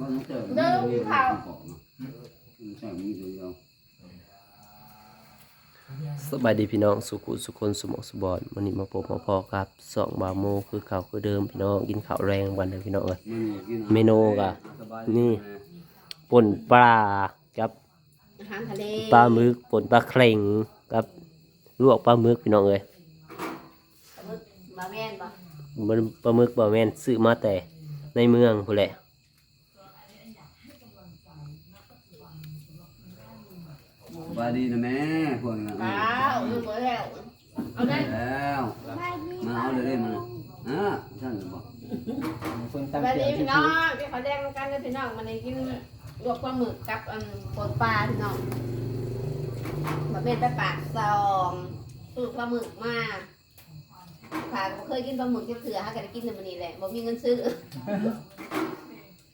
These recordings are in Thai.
ว่าน้องเจอเดินมีข่าวใช่มีตัวเดียวสบายดีพี่น้องสุขุสุคนสมองสบอนวันนี้มาพบมาพอครับสองบาโมคือข้าวคือเดิมพี่น้องกินข้าวแรงวันเดียวพี่น้องเอ้ยเมนูกะนี่ป่นปลากับอาหารทะเลปลาหมึกป่นปลาเค็งกับลวกปลาหมึกพี่น้องเอ้ยปลาหมึกบะแม่นบ่มันปลาหมึกบ่แม่นซื้อมาแต่ในเมืองพุ่นแหละ บายดีนะแม่คนละเปล่าลืมหมดแล้วเอาได้แล้วมาเอาเลยได้มาอะท่านบอกคนตั้งสวัสเตีดียงพี่น้องพี่เขาแดงกันเลยพี่น้องมันนี้กินลวกปลาหมึกกับอันปนปลาพี่น้องบะเม็นไปปากซองสูตรปลาหมึกมาค่ะบ่เคยกินปลาหมึกที่เถื่อฮะก็ได้กินในมันนี้แหละบ่มีเงินซื้อ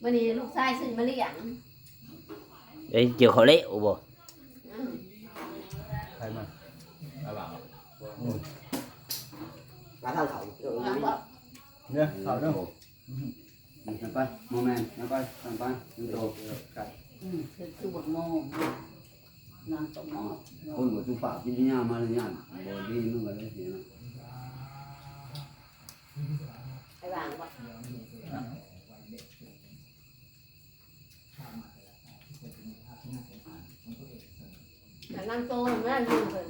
มันนี้ลูกชายซื้อมาเลี้ยงไอ้ยเกี่ยวเขาวเละโอ้บ่อืม ใครมาร้านทางเขาถามว่าเนี่ยเขาเนาะไปโมเมนต์ไปไปไปดูโตอืมคือคือบักโมงนางตกหมอคนหัวจุปากกินที่ย่ามาเลยย่านบอดี้นู่นกันเลยเสียนะ ไปวางบ่แต่ นั่งโตไม่ได้ยืนเลย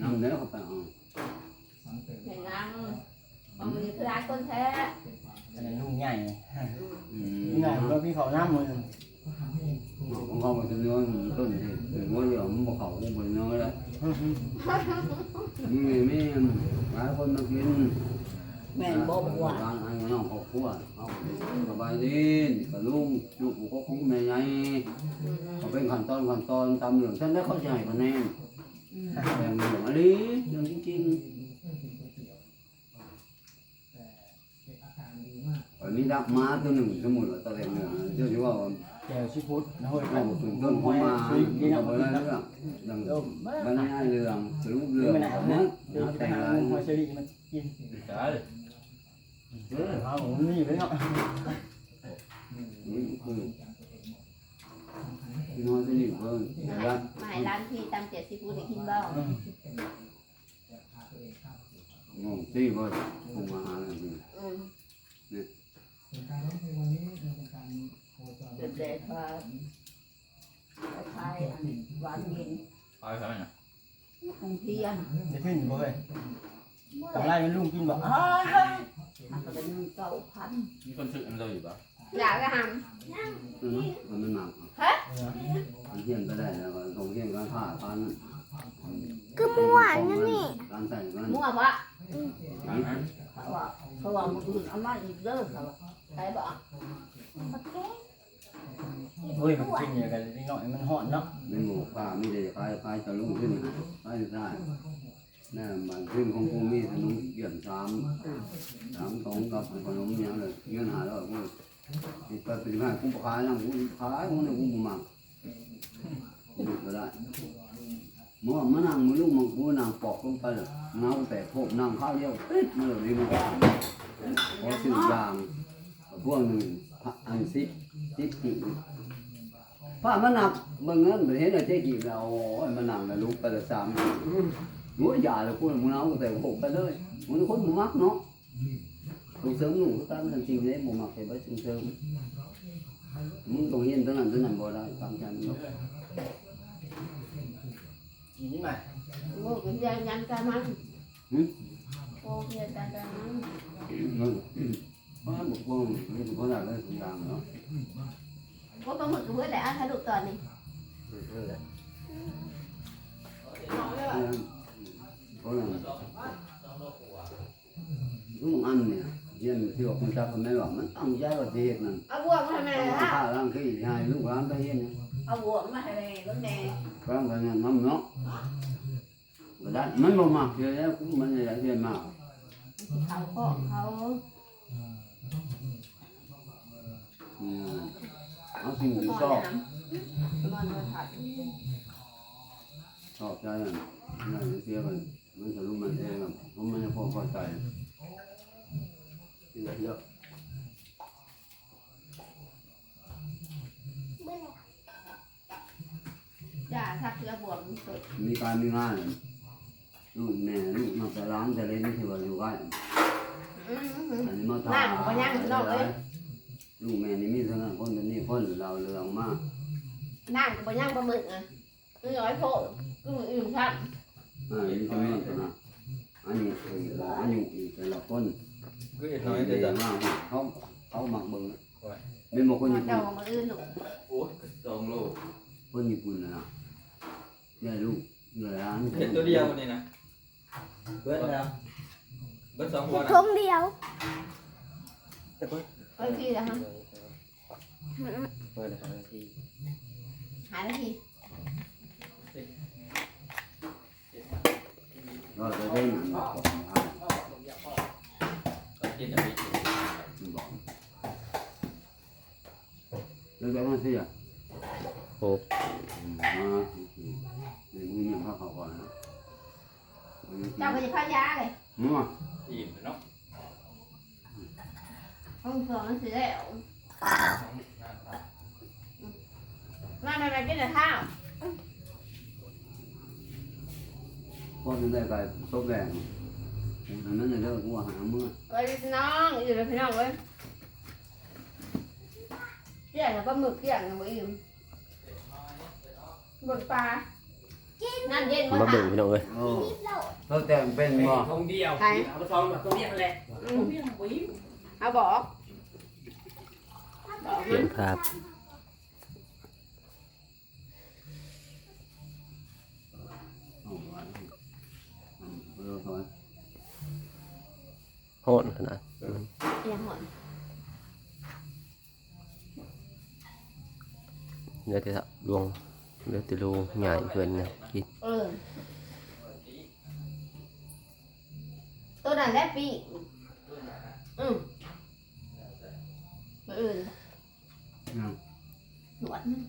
น้ำเนื้อเข้าไปอ๋อเห็นนั่งบางทีคือร้านคนแท้อันนั้นลุงใหญ่อืลุงใหญ่ก็พี่เขาน้ำมือของเขาเป็นเนื้อต้นนี่ถึงว่าเดี๋ยวมันบอกเขาเป็นเนื้อแล้วนี่ไม่หลายคนมากินแม่นบ่บอกว่าร้านไอ้น้องครอ บครัวเอาสบายดีกับลุงลูกก็คงแม่ใหญ่เขาเป็นขั้นตอนขั้นตอนตามเรื่องฉันได้เข้าใจคะแนนแต่เรื่องอะไรเรื่องจริงๆวันนี้ดักม้าตัวหนึ่งสมุนตะเลงเนี่ยเจ้าที่ว่าแกชิพุทธนะเฮ้ยเราถึงต้นเขามาเราไปเรื่องดังบรรยายเรื่องรูปเรื่องนะเดี๋ยวจะไปแต่งหาอะไรลุงหัว เชอรี่มันกินเอาผมนี่ไปเนาะนี่คือพี่น้องจะอยู่เพิ่มมาแล้วให้ร้านพี่ตามเจ็ดสิบพูดได้กินบ้างงงที่ว่าคงมาหาอะไรนี่อืมเด็ดเด็ดว่าคล้ายๆอันหวานเย็นคงเทียนจะขึ้นบ่เฮ้ยกำไรมันลุงกินบ่อ้า มันก็เป็นเก้าพันมีคนซื้อมันเลยอยู่ปะอยากจะทมันมันหนักมันเที่ยงก็ได้แล้วก็ตรงเที่ยงก็ผ่าพันก็มั่วนั่นนี่การแต่งกันำมั่วปะเขาว่าเขาว่ามันอื่นเอามาอีกเด้อเขาว่าใครบอกเฮ้ยมันกินอย่างกันนิดหน่อยมันหอนเนาะในหมู่ป่ามีแต่คลายคลายตะลุงขึ้นคลายได้ นี่มันขึ้นของกูมีขนมเกี่ยมสามสามสองกับขนมเนี้ยเลยเงี้ยหาแล้วกูติดไปเป็นห้ากูขายยังกูขายกูเนี่ยกูมาดูก็ได้เมื่อมานั่งมือลูกมันกูนั่งปอกลงไปเลยเงาแต่พวกนั่งข้าวเดียวปิดมาเลยนี่มันพอสื่อยางพวกหนึ่งอันซิซิกี่ผ้ามันหนักบางเงินเห็นอะไรเจ๊กี่แล้วโอ้ยมันหนักเลยลูกไปลยสามหัวลูกไปละสริมหนูตาม จริงเลยมึงมักแต่ไว้จริงเสริมมึงต้องเห็นตั้งนั้นตั้งนั้นบ่ได้ตามใจมึงกินนี่มาโง่กินยายันกันมันโอ้เพียกันกันมัน ย็นที่ว่าคนจับคนไม่หรอกมันตั้งใจว่าเด็กนั่นเอาบ่วงมาให้แม่ฮะข้าร่างขี้ให้ลูกหลานไปเห็นเอาหัวมาให้รถแดงฟังกันมันเนาะก็ได้มันบ่มักเดี๋ยวกูมันจะเรียนมากเขาก็เขาเอาสิ่งที่นอนชอบน้ำนอนมาผัดชอบใจนั่นนั่นเสียมันมันจะรู้มันเองผมมันจะพอเข้าใจเยอะ ทักเรือบว มสุดมีการมีงานลูกแม่ลูกมาแต่ร้านแต่เล่นที่ว่าอยู่ใกล้อืมอืมอันนี้มาตานั่งบ่ย่างข้างนอกเลยลูกแม่นี่มีเท่านั้นคนเป็นนี่คนเราเรืองมากนั่งกับบ่ย่างปลาหมึกอะนี่ร้อยโพดก็มืออื่นครับอ่ามีคนนี้ตัวนะอันนี้คืออันนี้อีกแต่ละคนก็เห็นน้น้ออยยแต่แต่จะมากเขาเขาหมักเบิ่งเป็นบางคนมาญี่เจ้าปุ่นมาอื่นหนูโอ้ยสองโลคนญี่ปุ่นนะ เนี่ยลูกเนี่ยร้านเห็นตัวเดียวนี่นะเบิดแล้วเบิดสองหัวนะทงเดียวเฮ้ยพี่นะฮะเปิดหาทีหายแล้วพี่ก็จะได้หนังของเขาก็กินอะไรบอกแล้วก็มาเสีย หกมาหนึ่งมือเขาเขาก่อนนะเจ้าก็จะพายาเลยมั่วอิ่มเนาะห้องสองนั่นสิแล้วมาไม่ไม่กินแต่ข้าวพอถึงได้ไปซบแรงอันนั้นเลยเลิกกูหาเมื่อไว้น้องอยู่เลยพี่น้องเว้ยเกี่ยงกับปลาหมึกเกี่ยงกับมืออื่ นบนปลานั่นเย็นมามาเบิ่งพี่น้องเอ้ยโอ้เขาแต่งเป็นบ่ทงเดียวใครเอาไปทองแบบตรงนี้แหละอืมเอาบอกบอกเปลี่มัยนนภาพเอาไว้เออเขาโหดขนาดเอียงหมดเดี๋ยวจะลวง เดี๋ยวจะลวงใหญ่เพื่อนนะกินเออตัวนั้นแหละปีอืมมืออื่นเนี่ยหนวดมัน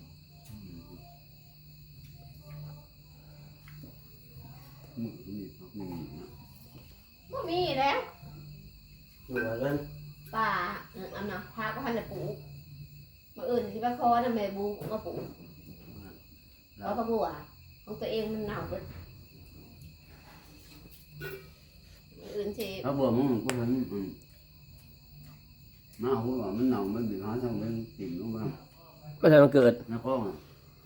มือนี่เขาไม่มีนะบ่มีแล้วหัวกันป่าเอออันน่ะพาก็พันธุ์ปลูกมืออื่นที่บ้านคอน่ะแม่บูก็ปลูก แล้วก็บัวของตัวเองมันเน่าเบิดมืออื่นสิถ้าบ่มึงก็เห็นอืมมาหัวมันหนาวมันบีบหาทางเป็นติ่มลงมาไม่ใช่มันเกิดนักร้องอะ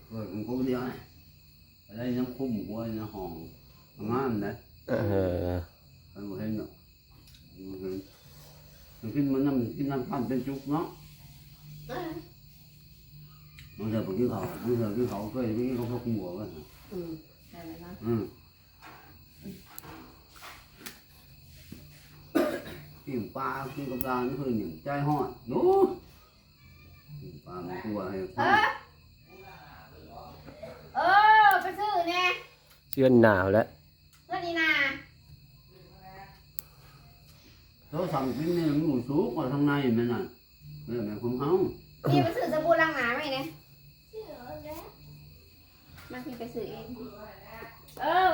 เกิดของกูเดียวนี่อะไรน้ำคุ้มหัวน้ำห้องงามนะเออมันบ่เห็นเนาะมันเห็นมันกินมันน้ำกินน้ำพันเป็นจุกเนาะ เอ้ยมันจะไปกินเขามันจะกินเขาเคยไปกินเขาพกหัวกันอืมใช่ไหมนะอืมกินปลากินกับปลานี่คือหนึ่งใจห่อนดูกินปลามันกลัวให้เออเออไปซื้อเนี่ยเชื่อนหนาวแล้วเพื่อนนี่นาเขาสั่งกินเนี่ยมันหมูสุกมาทางในมันน่ะเนี่ยแม่ของเขาพี่ไปซื้อสบู่ล้างหน้าไหมเนี่ย มาพี่ไปซื้อเอง เออ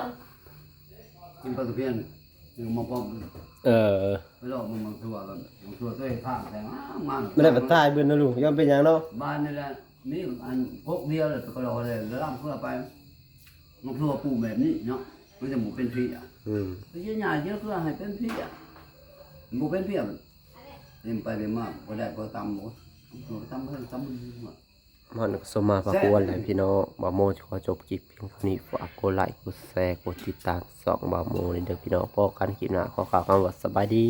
กินปลาตะเพียนถึงมาป้อมเออไปหลอกมันมาตัวกันมันตัวตัวข้างแต่งมัน ไม่ได้ปัดตายเบิ่นนะลูกยอมเป็นหยังเนาะบ้านนี่แหละมีอันพกเดียวเลยก็รอเลยแล้วเพื่อไปมันตัวปูแบบนี้เนาะมันจะหมูเป็นพี่อะอืมไปยืนหยาเยอะเพื่อให้เป็นพี่อะหมูเป็นพี่อะเล่นไปเล่นมาก็ได้ก็ตำหมดตำเพิ่มตำหมด มันก็สมาประกวนเลยพี่น้องบาโมจะขอจบคลิปเพียงเท่านี้ฝากกดไลค์กดแชร์กดติดตามสองบาโมนี่เด้อพี่น้องพอกันคลิปหน้าขอข่าวคำว่าสบายดี